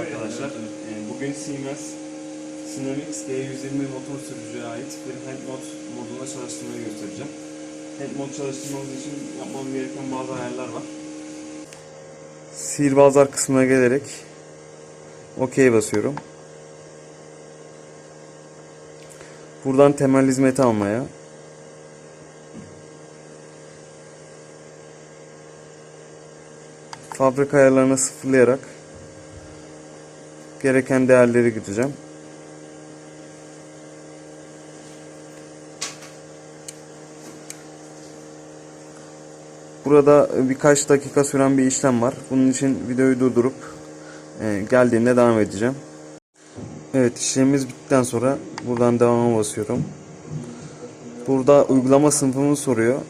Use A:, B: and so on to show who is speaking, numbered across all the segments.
A: arkadaşlar. Ee, Bugün Siemens Synamics G120 motor sürücüye ait bir hand mod modunda çalıştırmayı göstereceğim. Hand mod çalıştırmamız için yapmam gereken bazı ayarlar var. Sihirbazlar kısmına gelerek OK basıyorum. Buradan temel hizmeti almaya fabrika ayarlarını sıfırlayarak gereken değerleri gireceğim. Burada birkaç dakika süren bir işlem var. Bunun için videoyu durdurup e, geldiğinde devam edeceğim. Evet işlemimiz bittikten sonra buradan devama basıyorum. Burada uygulama sınıfımı soruyor.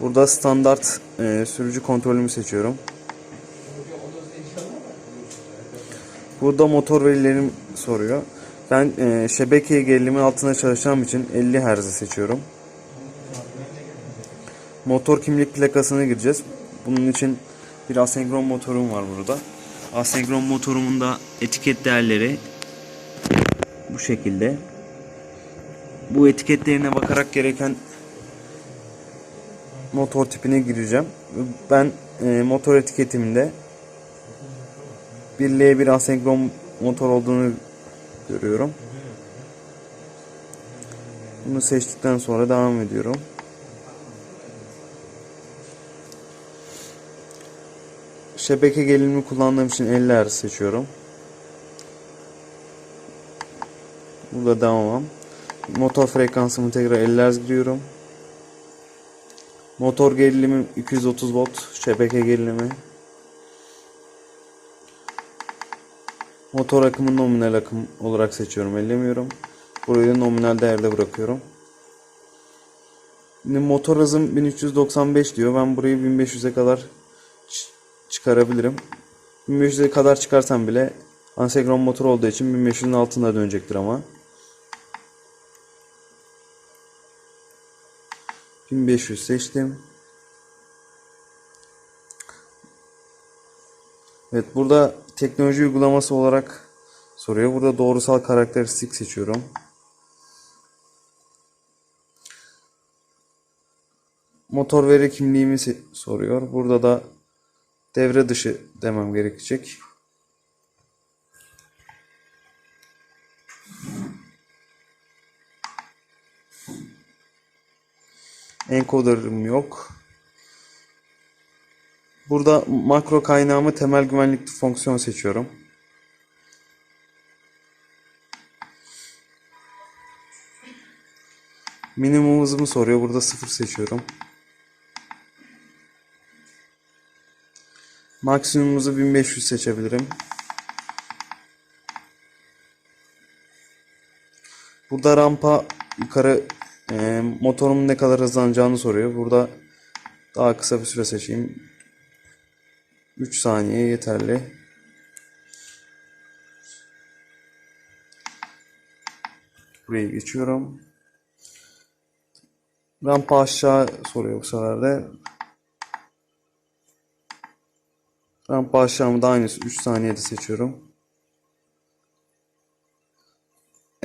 A: Burada standart e, sürücü kontrolümü seçiyorum. Burada motor verilerim soruyor. Ben e, şebeke gerilimi altında çalışacağım için 50 Hz'i seçiyorum. Motor kimlik plakasına gireceğiz. Bunun için bir asenkron motorum var burada. Asenkron motorumun da etiket değerleri bu şekilde. Bu etiketlerine bakarak gereken motor tipine gireceğim. Ben e, motor etiketimde 1L1 asenkron motor olduğunu görüyorum. Bunu seçtikten sonra devam ediyorum. Şebeke gelinimi kullandığım için 50 Hz seçiyorum. Burada devam. Motor frekansımı tekrar 50 Hz giriyorum. Motor gerilimim 230 volt. Şebeke gerilimi. Motor akımı nominal akım olarak seçiyorum. Ellemiyorum. Burayı nominal değerde bırakıyorum. Şimdi motor hızım 1395 diyor. Ben burayı 1500'e kadar çıkarabilirim. 1500'e kadar çıkarsam bile ansenkron motor olduğu için 1500'ün altında dönecektir ama. 1500 seçtim. Evet burada teknoloji uygulaması olarak soruyor. Burada doğrusal karakteristik seçiyorum. Motor veri kimliğimi soruyor. Burada da devre dışı demem gerekecek. Encoder'ım yok. Burada makro kaynağımı temel güvenlikli fonksiyon seçiyorum. Minimum hızımı soruyor. Burada sıfır seçiyorum. Maksimumumuzu 1500 seçebilirim. Burada rampa yukarı e, motorumun ne kadar hızlanacağını soruyor. Burada daha kısa bir süre seçeyim. 3 saniye yeterli. Burayı geçiyorum. Rampa aşağı soruyor bu sefer de. Rampa aşağımı da aynısı 3 saniyede seçiyorum.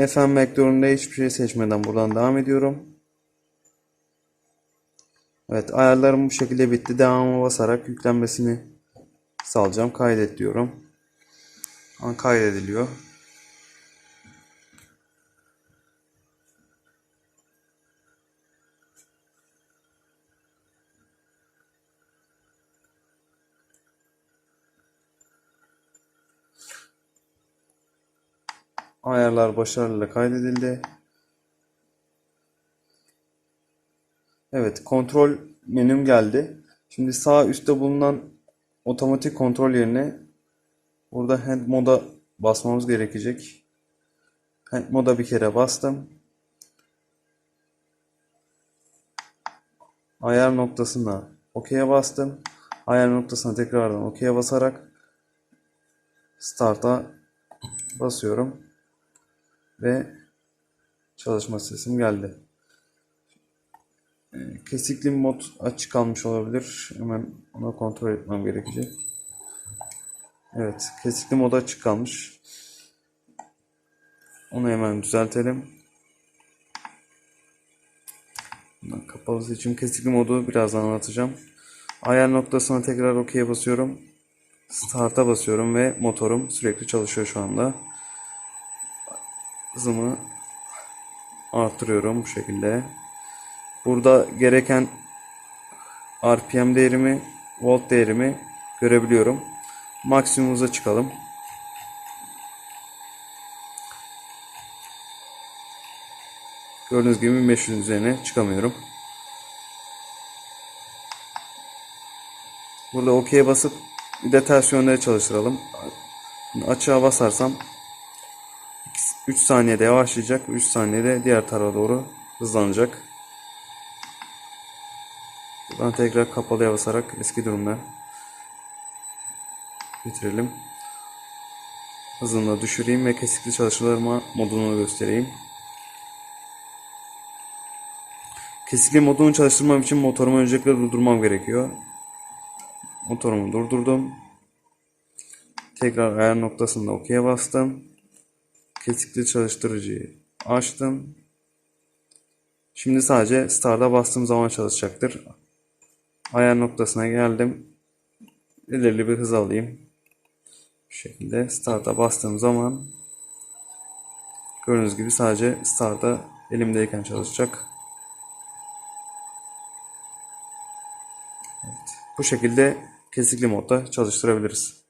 A: FM vektöründe hiçbir şey seçmeden buradan devam ediyorum. Evet ayarlarım bu şekilde bitti. Devamı basarak yüklenmesini salacağım. Kaydet diyorum. An kaydediliyor. Ayarlar başarıyla kaydedildi. Evet, kontrol menüm geldi. Şimdi sağ üstte bulunan otomatik kontrol yerine burada hand moda basmamız gerekecek. Hand moda bir kere bastım. Ayar noktasına OK'ye bastım. Ayar noktasına tekrardan OK'ye basarak Start'a basıyorum ve çalışma sesim geldi. Ee, Kesikli mod açık kalmış olabilir. Hemen onu kontrol etmem gerekecek. Evet, kesikli moda açık kalmış. Onu hemen düzeltelim. Kapalı seçim kesikli modu birazdan anlatacağım. Ayar noktasına tekrar OK'ye basıyorum. Start'a basıyorum ve motorum sürekli çalışıyor şu anda. Hızımı artırıyorum bu şekilde. Burada gereken RPM değerimi, volt değerimi görebiliyorum. Maksimum hıza çıkalım. Gördüğünüz gibi 1500 üzerine çıkamıyorum. Burada OK'ye basıp bir de ters yönleri çalıştıralım. Açığa basarsam 3 saniyede yavaşlayacak, 3 saniyede diğer tarafa doğru hızlanacak. Buradan tekrar kapalıya basarak eski durumda bitirelim. Hızını düşüreyim ve kesikli çalışmalarıma modunu göstereyim. Kesikli modunu çalıştırmam için motorumu öncelikle durdurmam gerekiyor. Motorumu durdurdum. Tekrar ayar noktasında OK'ye bastım. Kesikli çalıştırıcıyı açtım. Şimdi sadece Start'a bastığım zaman çalışacaktır. Ayar noktasına geldim. Belirli bir hız alayım. Bu şekilde Start'a bastığım zaman gördüğünüz gibi sadece Start'a elimdeyken çalışacak. Evet. Bu şekilde kesikli modda çalıştırabiliriz.